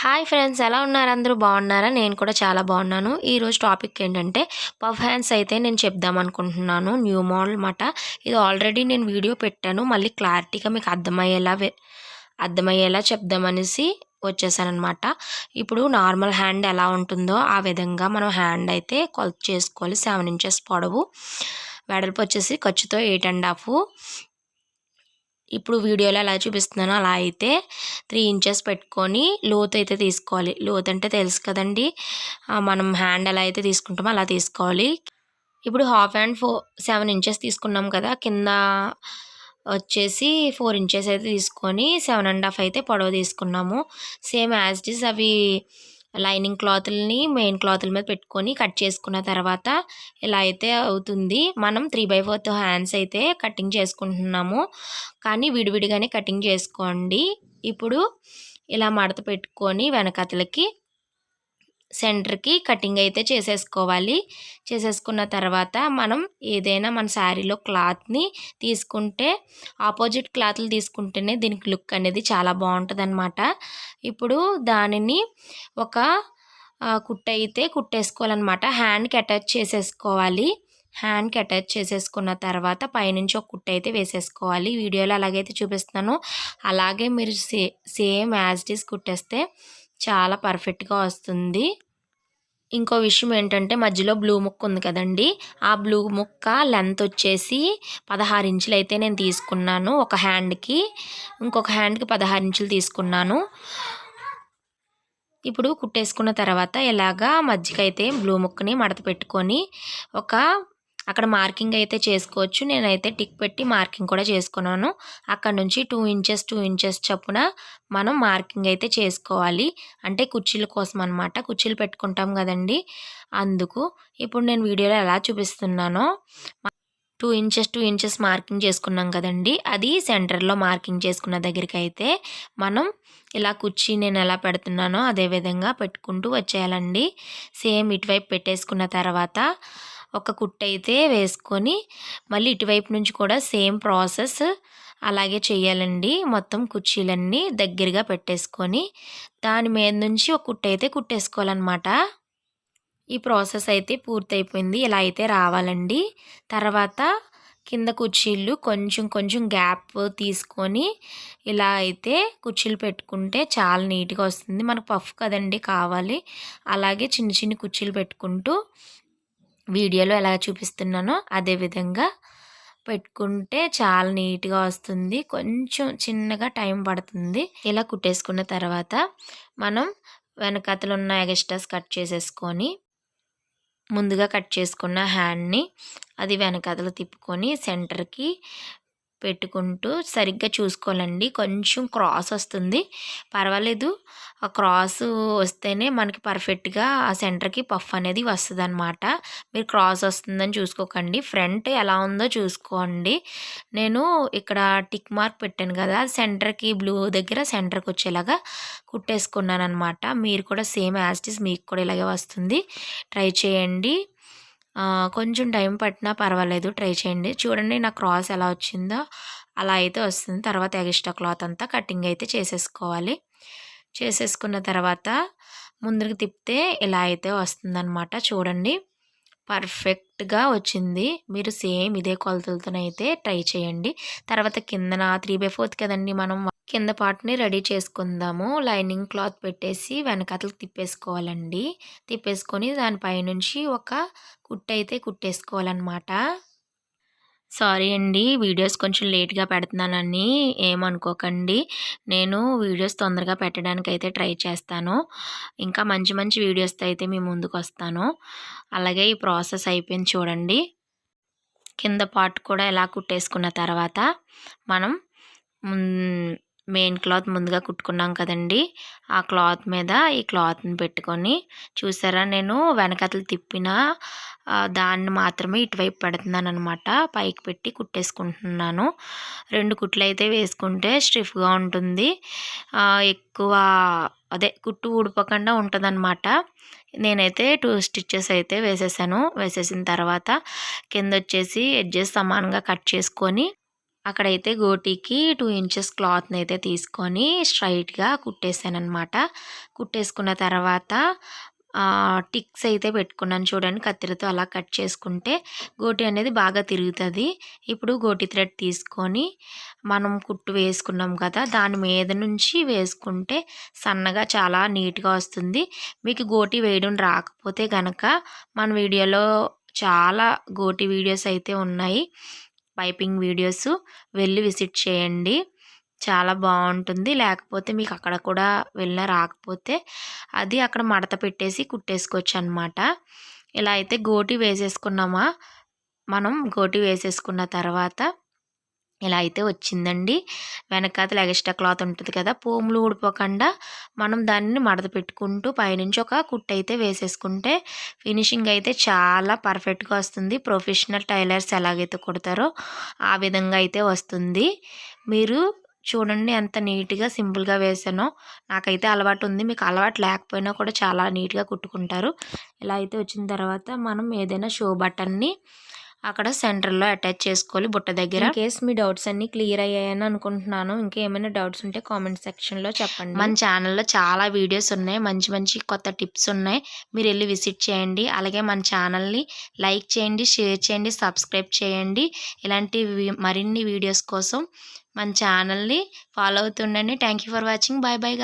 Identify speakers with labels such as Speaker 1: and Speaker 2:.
Speaker 1: Hi friends ఎలా ఉన్నారు? అందరూ బాగున్నారా? నేను కూడా చాలా బాగున్నాను. ఈరోజు టాపిక్ ఏంటంటే పఫ్ హ్యాండ్స్ అయితే నేను చెప్దాం అనుకుంటున్నాను. న్యూ మోడల్ మాట ఇది ఆల్రెడీ నేను వీడియో పెట్టాను. మళ్ళీ క్లారిటీగా మీకు అర్థమయ్యేలా అర్థమయ్యేలా చెప్దామనేసి వచ్చేసానమాట ఇప్పుడు నార్మల్ హ్యాండ్ ఎలా ఉంటుందో ఆ విధంగా మనం హ్యాండ్ అయితే కొలత చేసుకోవాలి. సెవెన్ ఇంచెస్ పొడవు. వెడల్పు వచ్చేసి ఖర్చుతో ఎయిట్ అండ్ హాఫ్. ఇప్పుడు వీడియోలో ఎలా చూపిస్తున్నానో అలా అయితే త్రీ ఇంచెస్ పెట్టుకొని లోతు అయితే తీసుకోవాలి. లోతు అంటే తెలుసు కదండి. మనం హ్యాండ్ ఎలా అయితే తీసుకుంటామో అలా తీసుకోవాలి. ఇప్పుడు half hand four seven inches తీసుకున్నాం కదా కింద వచ్చేసి ఫోర్ ఇంచెస్ అయితే తీసుకొని సెవెన్ అండ్ హాఫ్ అయితే పొడవ తీసుకున్నాము. సేమ్ యాజ్ ఇట్ ఈస్ అవి లైనింగ్ క్లాత్ని మెయిన్ క్లాత్ల మీద పెట్టుకొని కట్ చేసుకున్న తర్వాత ఇలా అయితే అవుతుంది. మనం త్రీ బై ఫోర్త్ హ్యాండ్స్ అయితే కటింగ్ చేసుకుంటున్నాము. కానీ విడివిడిగానే కటింగ్ చేసుకోండి. ఇప్పుడు ఇలా మడత పెట్టుకొని వెనకతలకి సెంటర్కి కటింగ్ అయితే చేసేసుకోవాలి. చేసేసుకున్న తర్వాత మనం ఏదైనా మన శారీలో క్లాత్ని తీసుకుంటే ఆపోజిట్ క్లాత్లు తీసుకుంటేనే దీనికి లుక్ అనేది చాలా బాగుంటుంది ఇప్పుడు దానిని ఒక కుట్ట అయితే కుట్టేసుకోవాలన్నమాట. హ్యాండ్కి అటాచ్ చేసేసుకోవాలి. హ్యాండ్కి అటాచ్ చేసేసుకున్న తర్వాత పైనుంచి ఒక కుట్ట అయితే వేసేసుకోవాలి. వీడియోలో అలాగైతే చూపిస్తున్నాను. అలాగే మీరు సే సేమ్ యాజ్ ఇట్ ఈస్ కుట్టేస్తే చాలా పర్ఫెక్ట్గా వస్తుంది. ఇంకో విషయం ఏంటంటే మధ్యలో బ్లూ ముక్క ఉంది కదండి. ఆ బ్లూ ముక్క లెంత్ వచ్చేసి పదహారు ఇంచులు అయితే నేను తీసుకున్నాను ఒక హ్యాండ్కి. ఇంకొక హ్యాండ్కి పదహారు ఇంచులు తీసుకున్నాను. ఇప్పుడు కుట్టేసుకున్న తర్వాత ఇలాగా మధ్యకైతే బ్లూ ముక్కని మడత పెట్టుకొని ఒక అక్కడ మార్కింగ్ అయితే చేసుకోవచ్చు. నేనైతే టిక్ పెట్టి మార్కింగ్ కూడా చేసుకున్నాను. అక్కడ నుంచి టూ ఇంచెస్ టూ ఇంచెస్ చొప్పున మనం మార్కింగ్ అయితే చేసుకోవాలి. అంటే కుర్చీల కోసం అనమాట కుర్చీలు పెట్టుకుంటాం కదండి. అందుకు ఇప్పుడు నేను వీడియోలో ఎలా చూపిస్తున్నానో two inches two inches marking చేసుకున్నాం కదండి. అది సెంటర్లో మార్కింగ్ చేసుకున్న దగ్గరికి అయితే మనం ఇలా కుర్చీ నేను ఎలా పెడుతున్నానో అదే విధంగా పెట్టుకుంటూ వచ్చేయాలండి. సేమ్ ఇటువైపు పెట్టేసుకున్న తర్వాత ఒక కుట్ట అయితే వేసుకొని మళ్ళీ ఇటువైపు నుంచి కూడా సేమ్ ప్రాసెస్ అలాగే చేయాలండి మొత్తం కుర్చీలన్నీ దగ్గరగా పెట్టేసుకొని దాని మీద నుంచి ఒక కుట్ట అయితే కుట్టేసుకోవాలన్నమాట. ఈ ప్రాసెస్ అయితే పూర్తయిపోయింది. ఇలా అయితే రావాలండి. తర్వాత కింద కుర్చీలు కొంచెం కొంచెం గ్యాప్ తీసుకొని ఇలా అయితే కుర్చీలు పెట్టుకుంటే చాలా నీట్గా వస్తుంది. మనకు పఫ్ కదండి కావాలి. అలాగే చిన్న చిన్న కుర్చీలు పెట్టుకుంటూ వీడియోలో ఎలా చూపిస్తున్నానో అదే విధంగా పెట్టుకుంటే చాలా నీట్గా వస్తుంది. కొంచెం చిన్నగా టైం పడుతుంది. ఇలా కుట్టేసుకున్న తర్వాత మనం వెనకతలు ఉన్న ఎగస్ట్రాస్ కట్ చేసేసుకొని ముందుగా కట్ చేసుకున్న హ్యాండ్ని అది వెనకతలు తిప్పుకొని సెంటర్కి పెట్టుకుంటూ సరిగ్గా చూసుకోవాలండి. కొంచెం క్రాస్ వస్తుంది. పర్వాలేదు. ఆ క్రాస్ వస్తేనే మనకి పర్ఫెక్ట్గా ఆ సెంటర్కి పఫ్ అనేది వస్తుంది అనమాట మీరు క్రాస్ వస్తుందని చూసుకోకండి. ఫ్రంట్ ఎలా ఉందో చూసుకోండి. నేను ఇక్కడ టిక్ మార్క్ పెట్టాను కదా సెంటర్కి బ్లూ దగ్గర సెంటర్కి వచ్చేలాగా కుట్టేసుకున్నాను అనమాట మీరు కూడా సేమ్ యాస్టిస్ మీకు కూడా ఇలాగే వస్తుంది. ట్రై చేయండి. కొంచెం టైం పట్టినా పర్వాలేదు. ట్రై చేయండి. చూడండి నా క్రాస్ ఎలా వచ్చిందో. అలా అయితే వస్తుంది. తర్వాత ఎక్స్ట్రా క్లాత్ అంతా కటింగ్ అయితే చేసేసుకోవాలి. చేసేసుకున్న తర్వాత ముందుకు తిప్పితే ఇలా అయితే వస్తుందన్నమాట. చూడండి. పర్ఫెక్ట్గా వచ్చింది. మీరు సేమ్ ఇదే కొలతలతోనైతే ట్రై చేయండి. తర్వాత కిందన త్రీ బై ఫోర్త్ కదండి మనం కింద పార్ట్ని రెడీ చేసుకుందాము. లైనింగ్ క్లాత్ పెట్టేసి వెనకాతలు తిప్పేసుకోవాలండి. తిప్పేసుకొని దానిపైనుంచి ఒక కుట్ట అయితే కుట్టేసుకోవాలన్నమాట. సారీ అండి. వీడియోస్ కొంచెం లేట్గా పెడుతున్నానని ఏమనుకోకండి. నేను వీడియోస్ తొందరగా పెట్టడానికి అయితే ట్రై చేస్తాను. ఇంకా మంచి మంచి వీడియోస్తో అయితే మీ ముందుకు వస్తాను అలాగే ఈ ప్రాసెస్ అయిపోయింది చూడండి. కింద పార్ట్ కూడా ఎలా కుట్టేసుకున్న తర్వాత మనం మెయిన్ క్లాత్ ముందుగా కుట్టుకున్నాం కదండి. ఆ క్లాత్ మీద ఈ క్లాత్ని పెట్టుకొని చూసారా నేను వెనకతలు తిప్పిన దాన్ని మాత్రమే ఇటువైపు పెడుతున్నాను అనమాట పైకి పెట్టి కుట్టేసుకుంటున్నాను. రెండు కుట్లు అయితే వేసుకుంటే స్టిఫ్గా ఉంటుంది. ఎక్కువ అదే కుట్టు ఊడిపోకుండా ఉంటుందన్నమాట. నేనైతే టూ స్టిచ్చెస్ అయితే వేసేసాను. వేసేసిన తర్వాత కింద వచ్చేసి ఎడ్జెస్ సమానంగా కట్ చేసుకొని అక్కడైతే గోటీకి టూ ఇంచెస్ క్లాత్ని అయితే తీసుకొని స్ట్రైట్గా కుట్టేసాను అనమాట కుట్టేసుకున్న తర్వాత టిక్స్ అయితే పెట్టుకున్నాను చూడండి కత్తిరితో అలా కట్ చేసుకుంటే గోటి అనేది బాగా తిరుగుతుంది. ఇప్పుడు గోటి థ్రెడ్ తీసుకొని మనం కుట్టు వేసుకున్నాం కదా దాని మీద నుంచి వేసుకుంటే సన్నగా చాలా నీట్గా వస్తుంది. మీకు గోటి వేయడం రాకపోతే కనుక మన వీడియోలో చాలా గోటి వీడియోస్ అయితే ఉన్నాయి. పైపింగ్ వీడియోస్ వెళ్ళి విజిట్ చేయండి. చాలా బాగుంటుంది. లేకపోతే మీకు అక్కడ కూడా వెళ్ళినా రాకపోతే అది అక్కడ మడత పెట్టేసి కుట్టేసుకోవచ్చు అనమాట ఇలా అయితే గోటి వేసేసుకున్నామా? మనం గోటి వేసేసుకున్న తర్వాత ఇలా అయితే వచ్చిందండి. వెనకాతల ఎగస్ట్రా క్లాత్ ఉంటుంది కదా పోములు ఊడిపోకుండా మనం దాన్ని మడత పెట్టుకుంటూ పైనుంచి ఒక కుట్ అయితే వేసేసుకుంటే ఫినిషింగ్ అయితే చాలా పర్ఫెక్ట్గా వస్తుంది. ప్రొఫెషనల్ టైలర్స్ ఎలాగైతే కుడతారో ఆ విధంగా అయితే వస్తుంది. మీరు చూడండి ఎంత నీట్గా సింపుల్గా వేసానో. నాకైతే అలవాటు ఉంది. మీకు అలవాటు లేకపోయినా కూడా చాలా నీట్గా కుట్టుకుంటారు. ఇలా అయితే వచ్చిన తర్వాత మనం ఏదైనా షో బటన్ని అక్కడ సెంటర్లో అటాచ్ చేసుకోవాలి బుట్ట దగ్గర. కేస్ మీ డౌట్స్ అన్ని క్లియర్ అయ్యాయని అనుకుంటున్నాను. ఇంకా ఏమైనా డౌట్స్ ఉంటే కామెంట్ సెక్షన్లో చెప్పండి. మన ఛానల్లో చాలా వీడియోస్ ఉన్నాయి. మంచి మంచి కొత్త టిప్స్ ఉన్నాయి. మీరు వెళ్ళి విజిట్ చేయండి. అలాగే మన ఛానల్ని లైక్ చేయండి షేర్ చేయండి సబ్స్క్రైబ్ చేయండి. ఇలాంటి మరిన్ని వీడియోస్ కోసం మన ఛానల్ని follow అవుతుండండి. Thank for watching. Bye bye